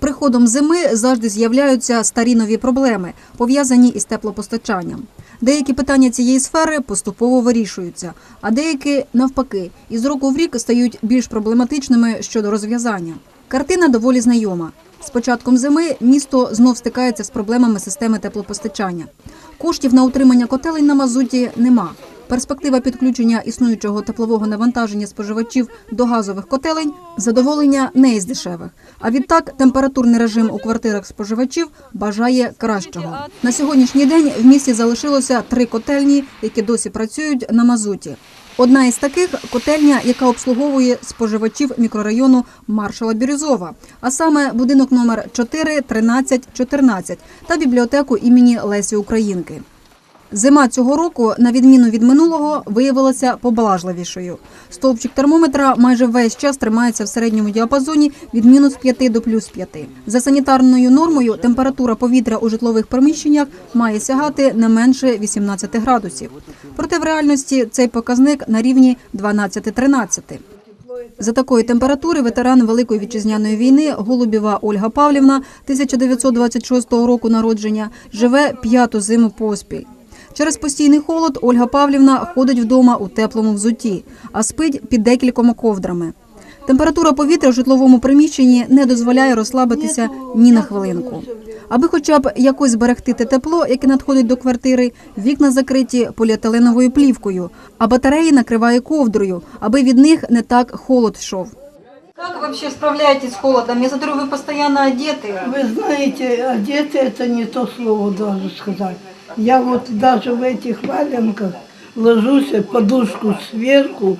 Приходом зими завжди з'являються старі нові проблеми, пов'язані із теплопостачанням. Деякі питання цієї сфери поступово вирішуються, а деякі навпаки, із року в рік стають більш проблематичними щодо розв'язання. Картина доволі знайома. З початком зими місто знов стикається з проблемами системи теплопостачання. Коштів на утримання котелень на мазуті нема. Перспектива підключення існуючого теплового навантаження споживачів до газових котелень задоволення не із дешевих. А відтак температурний режим у квартирах споживачів бажає кращого. На сьогоднішній день в місті залишилося три котельні, які досі працюють на мазуті. Одна із таких котельня, яка обслуговує споживачів мікрорайону Маршала Бірюзова, а саме будинок номер 4, 13, 14 та бібліотеку імені Лесі Українки. Зима цього року, на відміну від минулого, виявилася поблажливішою. Стовпчик термометра майже весь час тримається в середньому діапазоні від мінус 5 до плюс 5. За санітарною нормою температура повітря у житлових приміщеннях має сягати не менше 18 градусів. Проте в реальності цей показник на рівні 12-13. За такої температури ветеран Великої вітчизняної війни Голубєва Ольга Павлівна 1926 року народження живе п'яту зиму поспіль. Через постійний холод Ольга Павлівна ходить вдома у теплому взутті, а спить під декількома ковдрами. Температура повітря в житловому приміщенні не дозволяє розслабитися ні на хвилинку. Аби хоча б якось зберегти те тепло, яке надходить до квартири, вікна закриті поліетиленовою плівкою, а батареї накриває ковдрою, аби від них не так холод йшов. Как вы вообще справляетесь с холодом? Я смотрю, вы постоянно одеты. Вы знаете, одеты это не то слово даже сказать. Я вот даже в этих валенках ложусь, подушку сверху.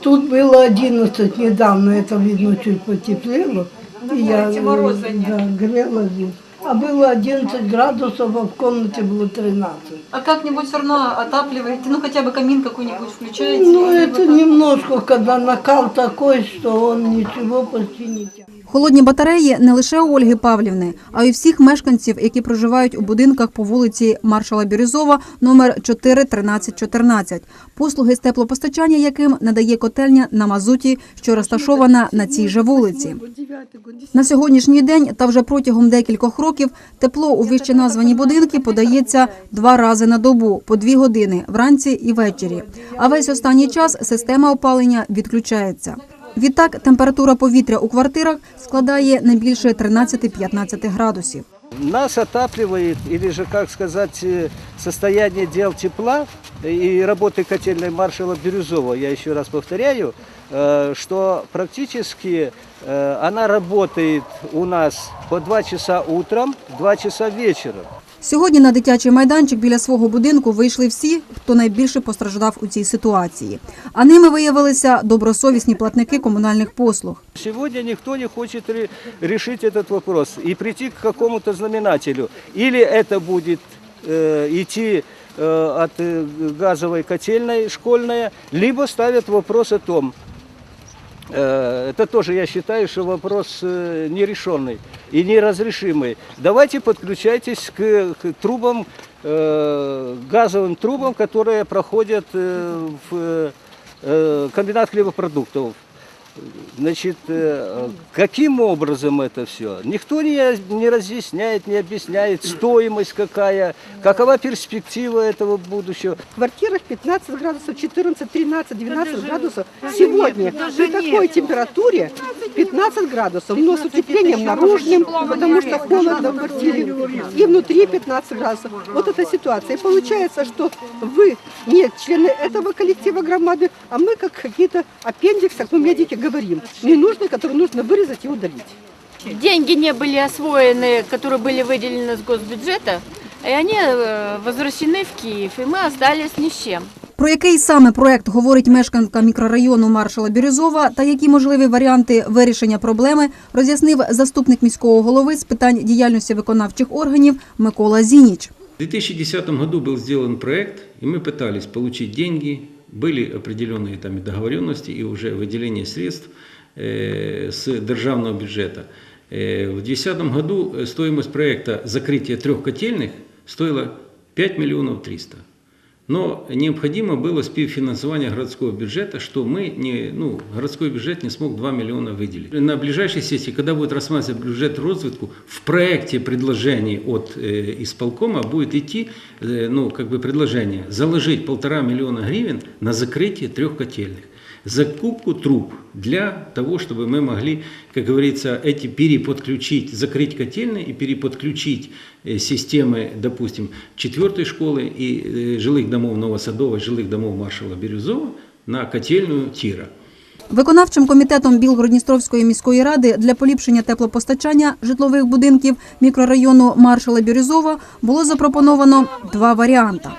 Тут было 11 недавно, это видно чуть потеплело. И я э, да, грела здесь. А было 11 градусов, а в комнате было 13. А как-нибудь все равно отапливаете? Ну, хотя бы камин какой-нибудь включаете? Ну, это немножко, когда накал такой, что он ничего почти не тянет. Холодні батареї не лише у Ольги Павлівни, а й у всіх мешканців, які проживають у будинках по вулиці Маршала Бірюзова, номер 4, 13, 14, послуги з теплопостачання яким надає котельня на мазуті, що розташована на цій же вулиці. На сьогоднішній день та вже протягом декількох років тепло у вище названі будинки подається два рази на добу по дві години вранці і ввечері. А весь останній час система опалення відключається. Відтак температура повітря у квартирах складає не більше 13-15 градусів. Нас отапливает, или же, как сказать, э, состояние дел тепла и работы котельной маршала Бирюзова, я еще раз повторяю, э, что практически э, она работает у нас по 2 часа утром, 2 часа вечером. Сьогодні на дитячий майданчик біля свого будинку вийшли всі, хто найбільше постраждав у цій ситуації. А ними виявилися добросовісні платники комунальних послуг. Сегодня никто не хочет ре- решить этот вопрос и прийти к какому-то знаменателю. Или это будет э, идти э, от э, газовой котельной школьная, либо ставят вопрос о том, э, это тоже я считаю, что вопрос э, нерешенный и неразрешимый. Давайте подключайтесь к, к трубам, э, газовым трубам, которые проходят э, в э, комбинат хлебопродуктов. Значит, э, каким образом это все? Никто не, не разъясняет, не объясняет, стоимость какая, какова перспектива этого будущего. В квартирах 15 градусов, 14, 13, 12 градусов. Сегодня при такой температуре 15 градусов, но с утеплением наружным, потому что холодно в квартире, и внутри 15 градусов. Вот эта ситуация. И получается, что вы не члены этого коллектива громады, а мы как какие-то аппендиксы, как мы медики говорим, ненужные, которые нужно вырезать и удалить. Деньги не были освоены, которые были выделены с госбюджета, и они э, возвращены в Киев, и мы остались ни с чем. Про який саме проект говорить мешканка мікрорайону Маршала Бірюзова та які можливі варіанти вирішення проблеми, роз'яснив заступник міського голови з питань діяльності виконавчих органів Микола Зініч. В 2010 году был сделан проект, и мы пытались получить деньги, были определенные там и договоренности и уже выделение средств э, с державного бюджета. Э, в 2010 году э, стоимость проекта закрытия трех котельных стоила 5 миллионов 300. Но необходимо было співфінансування городского бюджета, что мы не, ну, городской бюджет не смог 2 миллиона выделить. На ближайшей сессии, когда будет рассматриваться бюджет развитку, в проекте предложений от э, исполкома будет идти, э, ну, как бы предложение, заложить полтора миллиона гривен на закрытие трех котельных закупку труб для того, чтобы мы могли, как говорится, эти переподключить, закрыть котельные и переподключить э, системы, допустим, четвертой школы и э, жилых домов Новосадова, жилых домов маршала Бирюзова на котельную Тира. Виконавчим комітетом Білгородністровської міської ради для поліпшення теплопостачання житлових будинків мікрорайону маршала Бірюзова було запропоновано два варіанти.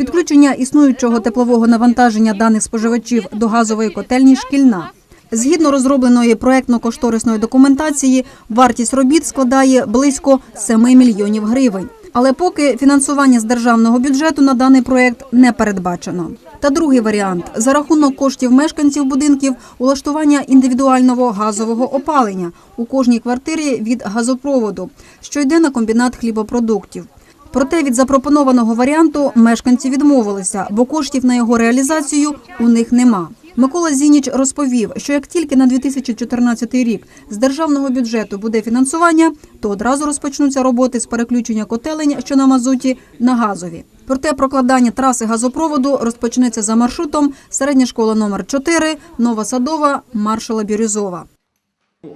Підключення існуючого теплового навантаження даних споживачів до газової котельні шкільна. Згідно розробленої проектно-кошторисної документації, вартість робіт складає близько 7 мільйонів гривень. Але поки фінансування з державного бюджету на даний проект не передбачено. Та другий варіант за рахунок коштів мешканців будинків улаштування індивідуального газового опалення у кожній квартирі від газопроводу, що йде на комбінат хлібопродуктів. Проте від запропонованого варіанту мешканці відмовилися, бо коштів на його реалізацію у них нема. Микола Зініч розповів, що як тільки на 2014 рік з державного бюджету буде фінансування, то одразу розпочнуться роботи з переключення котелень, що на мазуті, на газові. Проте прокладання траси газопроводу розпочнеться за маршрутом середня школа номер 4 Нова Садова, Маршала Бірюзова.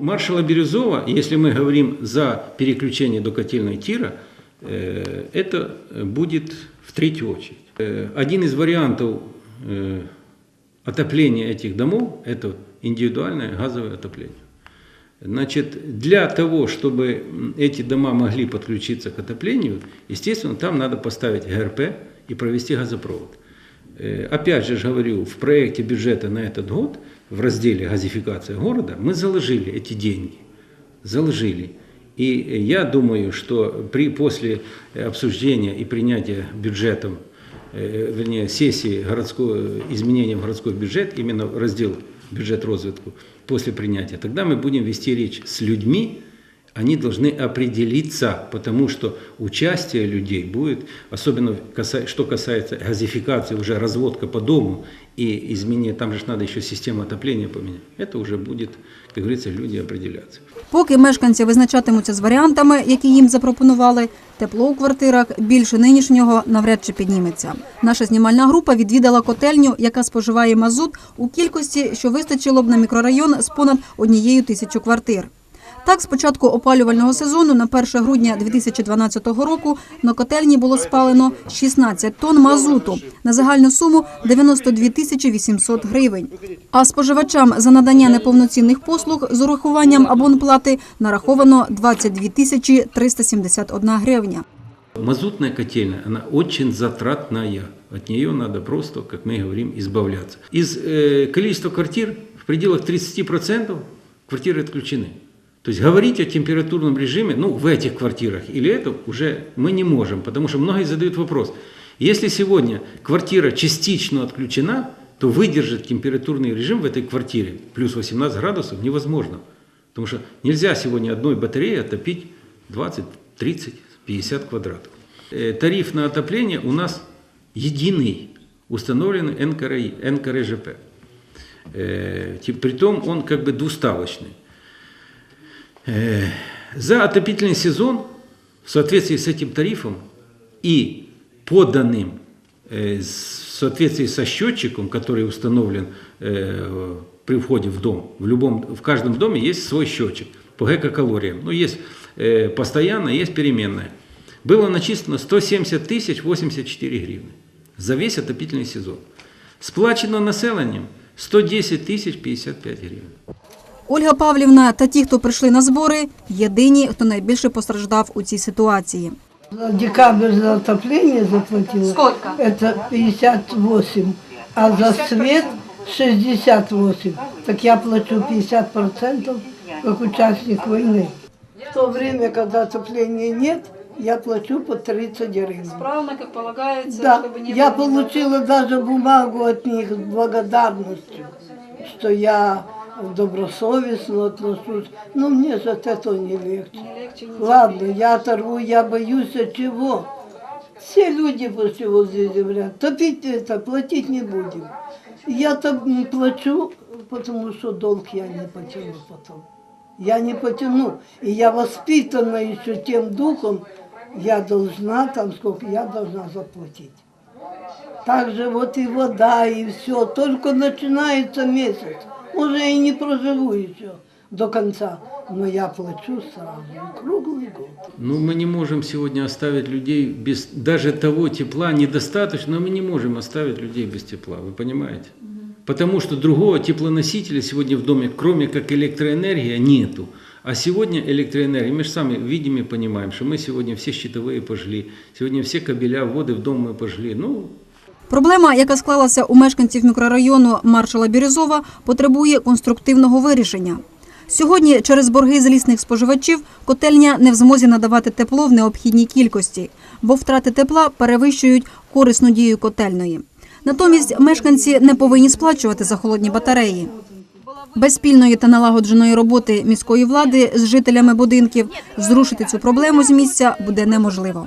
Маршала Бирюзова, если мы говорим за переключение до котельной Тира, э, это будет в третью очередь. Э, Один из вариантов э, отопления этих домов – это индивидуальное газовое отопление. Значит, для того, чтобы эти дома могли подключиться к отоплению, естественно, там надо поставить ГРП и провести газопровод. Э, Опять же говорю, в проекте бюджета на этот год, в разделе «Газификация города», мы заложили эти деньги. Заложили. И я думаю, что при, после обсуждения и принятия бюджетом, э, вернее, сессии городского, изменения в городской бюджет, именно раздел бюджет развитку, после принятия, тогда мы будем вести речь с людьми, они должны определиться, потому что участие людей будет, особенно каса- что касается газификации, уже разводка по дому и изменения, там же надо еще систему отопления поменять, это уже будет, как говорится, люди определяться. Поки мешканці визначатимуться з варіантами, які їм запропонували, тепло у квартирах більше нинішнього навряд чи підніметься. Наша знімальна група відвідала котельню, яка споживає мазут у кількості, що вистачило б на мікрорайон з понад однією тисячу квартир. Так, з початку опалювального сезону на 1 грудня 2012 року на котельні було спалено 16 тонн мазуту на загальну суму 92 тисячі 800 гривень. А споживачам за надання неповноцінних послуг з урахуванням абонплати нараховано 22 тисячі 371 гривня. Мазутная котельная, она очень затратная. От нее надо просто, как мы говорим, избавляться. Из э, количества квартир в пределах 30% квартиры отключены. То есть говорить о температурном режиме, ну, в этих квартирах или это уже мы не можем, потому что многие задают вопрос. Если сегодня квартира частично отключена, то выдержать температурный режим в этой квартире плюс 18 градусов невозможно. Потому что нельзя сегодня одной батареей отопить 20, 30, 50 квадратов. Э, Тариф на отопление у нас единый, установленный НКРИ. Э, те- Притом он как бы двуставочный. Э, За отопительный сезон в соответствии с этим тарифом и поданным э, в соответствии со счетчиком, который установлен э, при входе в дом, в, любом, в каждом доме есть свой счетчик по гекокалориям. Ну, есть постоянно, есть переменная. Было начислено 170 тысяч 84 гривны за весь отопительный сезон. Сплачено населением 110 тысяч 55 гривен. Ольга Павлівна та ті, хто прийшли на збори, єдині, хто найбільше постраждав у цій ситуації. За декабрь за отопление заплатила. Сколько? Это 58. А за свет 68. Так я плачу 50% как участник войны. В то время, когда отопления нет, я плачу по 30 гривен. Правильно, как полагается, Да, чтобы не я было получила даже бумагу от них с благодарностью, что я добросовестно отношусь. Но мне же от этого не легче. легче. Ладно, я оторву, я боюсь от чего? Все люди после вот здесь говорят, топить это, платить не будем. Я там плачу, потому что долг я не потяну потом. Я не потяну. И я воспитана еще тем духом, я должна там, сколько я должна заплатить. Так же вот и вода, и все. Только начинается месяц Уже и не проживу еще до конца. Но я плачу сразу, круглый год. Ну, мы не можем сегодня оставить людей без даже того тепла недостаточно, но мы не можем оставить людей без тепла, вы понимаете? Потому что другого теплоносителя сегодня в доме, кроме как электроэнергия, нету. А сегодня электроэнергия, мы же сами видим и понимаем, что мы сегодня все щитовые пожгли, сегодня все кабеля, воды в дом мы пожгли. Ну, Проблема, яка склалася у мешканців мікрорайону Маршала Бірюзова, потребує конструктивного вирішення. Сьогодні через борги злісних споживачів котельня не в змозі надавати тепло в необхідній кількості, бо втрати тепла перевищують корисну дію котельної. Натомість мешканці не повинні сплачувати за холодні батареї. Без спільної та налагодженої роботи міської влади з жителями будинків зрушити цю проблему з місця буде неможливо.